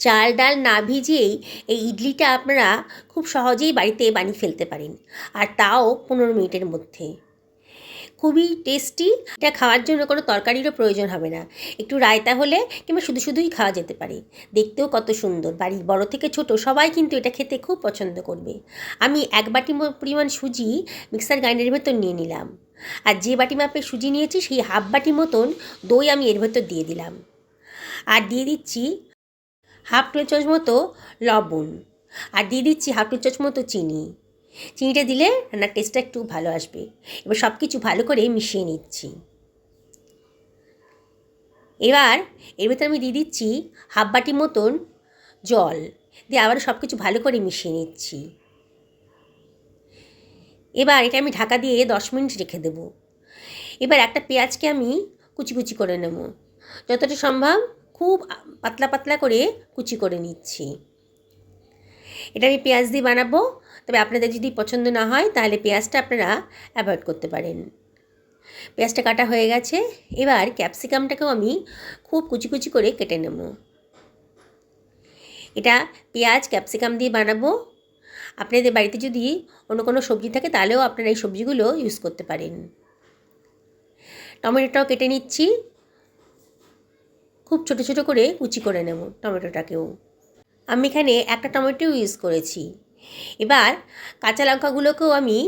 চাল ডাল না ভিজিয়েই এই ইডলিটা আপনারা খুব সহজেই বাড়িতে বানিয়ে ফেলতে পারেন। আর তাও পনেরো মিনিটের মধ্যে। খুবই টেস্টি। এটা খাওয়ার জন্য কোনো তরকারিরও প্রয়োজন হবে না। একটু রায়তা হলে কিংবা শুধু শুধুই খাওয়া যেতে পারে। দেখতেও কত সুন্দর। বাড়ির বড় থেকে ছোট সবাই কিন্তু এটা খেতে খুব পছন্দ করবে। আমি এক বাটি পরিমাণ সুজি মিক্সার গ্রাইন্ডারের ভেতর নিয়ে নিলাম। আর যে বাটি মাপে সুজি নিয়েছি, সেই হাফ বাটি মতন দই আমি এর ভেতর দিয়ে দিলাম। আর দিয়ে দিচ্ছি হাফ টেবিল চামচ মতো লবণ আর দিয়ে দিচ্ছি হাফ টেবিল চামচ মতো চিনি। চিনিটা দিলে রান্নার টেস্টটা একটু ভালো আসবে। এবার সব কিছু ভালো করে মিশিয়ে নিচ্ছি। এবার এর ভেতরে আমি দিয়ে দিচ্ছি হাফ বাটি মতন জল। দিয়ে আবার সব কিছু ভালো করে মিশিয়ে নিচ্ছি। এবার এটা আমি ঢাকা দিয়ে দশ মিনিট রেখে দেব। এবার একটা পেঁয়াজকে আমি কুচি কুচি করে নেব। যতটা সম্ভব খুব পাতলা পাতলা করে কুচি করে নিচ্ছি। এটা আমি পেঁয়াজ দিয়ে বানাবো। তবে আপনাদের যদি পছন্দ না হয়, তাহলে পেঁয়াজটা আপনারা অ্যাভয়েড করতে পারেন। পেঁয়াজটা কাটা হয়ে গেছে। এবার ক্যাপসিকামটাকেও আমি খুব কুচি কুচি করে কেটে নেব। এটা পেঁয়াজ, ক্যাপসিকাম দিয়ে বানাবো। আপনাদের বাড়িতে যদি অন্য কোনো সবজি থাকে, তাহলেও আপনারা এই সবজিগুলো ইউজ করতে পারেন। টমেটোটাও কেটে নিচ্ছি। খুব ছোটো ছোটো করে কুচি করে নেব টমেটোটাকেও। আমি এখানে একটা টমেটো ইউজ করেছি। এবার কাঁচা লঙ্কাগুলোকেও আমি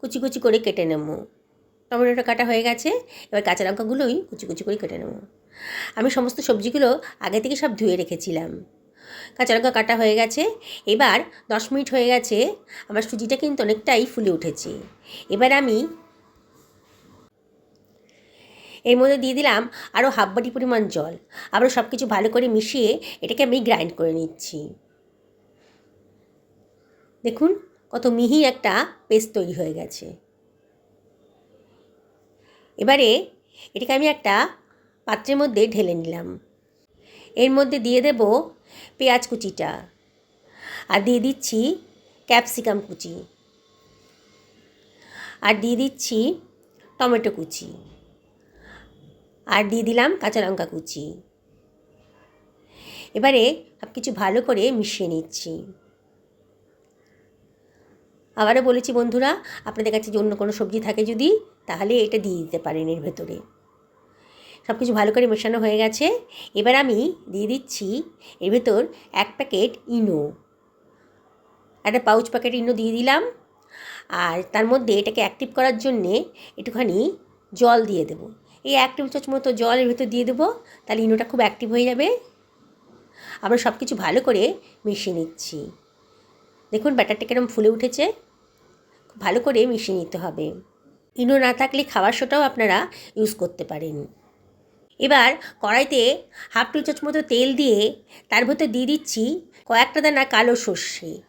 কুচি কুচি করে কেটে নেব। টমেটোটা কাটা হয়ে গেছে, এবার কাঁচা লঙ্কাগুলোই কুচি কুচি করে কেটে নেব। আমি সমস্ত সবজিগুলো আগে থেকে সব ধুয়ে রেখেছিলাম। কাঁচা লঙ্কা কাটা হয়ে গেছে, এবার দশ মিনিট হয়ে গেছে, আমার সুজিটা কিন্তু অনেকটাই ফুলে উঠেছে। এবার আমি এর মধ্যে দিয়ে দিলাম আরও হাফ বাটি পরিমাণ জল। আবার সব কিছু ভালো করে মিশিয়ে এটাকে আমি গ্রাইন্ড করে নিচ্ছি। দেখুন কত মিহি একটা পেস্ট তৈরি হয়ে গেছে। এবারে এটাকে আমি একটা পাত্রের মধ্যে ঢেলে নিলাম। এর মধ্যে দিয়ে দেব পেঁয়াজ কুচিটা। আর দিয়ে দিচ্ছি ক্যাপসিকাম কুচি। আর দিয়ে দিচ্ছি টমেটো কুচি। আর দিয়ে দিলাম কাঁচা লঙ্কা কুচি। এবারে সব কিছু ভালো করে মিশিয়ে নিচ্ছি। আবারও বলেছি বন্ধুরা, আপনাদের কাছে যে অন্য কোনো সবজি থাকে যদি, তাহলে এটা দিয়ে দিতে পারেন এর ভেতরে। সব কিছু ভালো করে মেশানো হয়ে গেছে। এবার আমি দিয়ে দিচ্ছি এর ভেতর এক প্যাকেট ইনো। একটা পাউচ প্যাকেট ইনো দিয়ে দিলাম। আর তার মধ্যে এটাকে অ্যাক্টিভ করার জন্যে একটুখানি জল দিয়ে দেবো। এই এক টেবিল চামচ মতো জল এর ভেতর দিয়ে দেবো, তাহলে ইনোটা খুব অ্যাক্টিভ হয়ে যাবে। আমরা সব কিছু ভালো করে মিশিয়ে নিচ্ছি। দেখুন, ব্যাটারটা কিরম ফুলে উঠেছে। খুব ভালো করে মিশিয়ে নিতে হবে। ইনো না থাকলে খাবার সোটাও আপনারা ইউজ করতে পারেন। এবার কড়াইতে হাফ টি চামচ মতো তেল দিয়ে তার ভেতর দিয়ে দিচ্ছি কয়েকটা দানা কালো সর্ষে।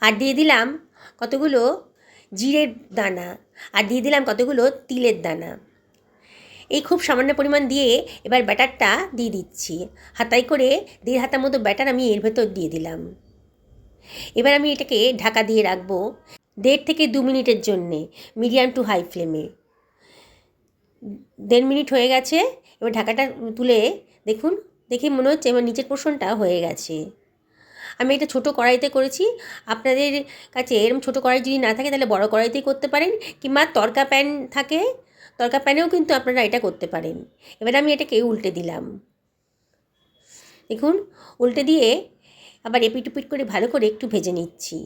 আর দিয়ে দিলাম কতগুলো জিরের দানা। আর দিয়ে দিলাম কতগুলো তিলের দানা। এই খুব সামান্য পরিমাণ দিয়ে এবার ব্যাটারটা দিয়ে দিচ্ছি। হাতাই করে দেড় হাতার মতো ব্যাটার আমি এর ভেতর দিয়ে দিলাম। এবার আমি এটাকে ঢাকা দিয়ে রাখব দেড় থেকে দু মিনিটের জন্যে, মিডিয়াম টু হাই ফ্লেমে। দেড় মিনিট হয়ে গেছে, এবার ঢাকাটা তুলে দেখুন, দেখে মনে হচ্ছে আমার নিচের পোর্শনটা হয়ে গেছে। আমি এটা ছোটো কড়াইতে করেছি, আপনাদের কাছে এরকম ছোটো কড়াই যদি না থাকে তাহলে বড় কড়াইতেই করতে পারেন, কিংবা তরকা প্যান থাকে তরকা প্যানেও কিন্তু আপনারা এটা করতে পারেন। এবার আমি এটাকে উল্টে দিলাম। দেখুন, উল্টে দিয়ে আবার এপিট উপিট করে ভালো করে একটু ভেজে নিচ্ছি।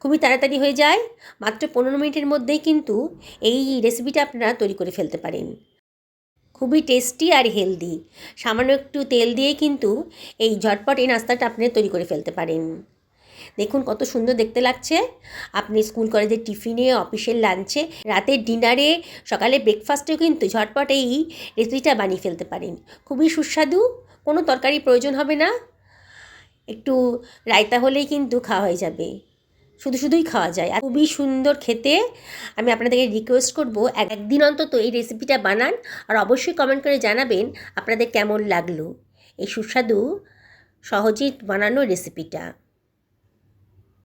খুবই তাড়াতাড়ি হয়ে যায়। মাত্র পনেরো মিনিটের মধ্যেই কিন্তু এই রেসিপিটা আপনারা তৈরি করে ফেলতে পারেন। খুবই টেস্টি আর হেলদি সামান্য একটু তেল দিয়ে কিন্তু এই ঝটপট এই নাস্তাটা আপনি তৈরি করে ফেলতে পারেন। দেখুন কত সুন্দর দেখতে লাগছে। আপনি স্কুল কলেজের টিফিনে, অফিসের লাঞ্চে রাতের ডিনারে সকালে ব্রেকফাস্টেও কিন্তু ঝটপট এই রেসিপিটা বানিয়ে ফেলতে পারেন। খুবই সুস্বাদু, কোনো তরকারি প্রয়োজন হবে না। একটু রায়তা হলেই কিন্তু খাওয়া হয়ে যাবে। শুধু শুধুই খাওয়া যায়। আর খুবই সুন্দর খেতে। আমি আপনাদেরকে রিকোয়েস্ট করব একদিন অন্তত এই রেসিপিটা বানান। আর অবশ্যই কমেন্ট করে জানাবেন আপনাদের কেমন লাগল। এই সুস্বাদু সহজেই বানানো রেসিপিটা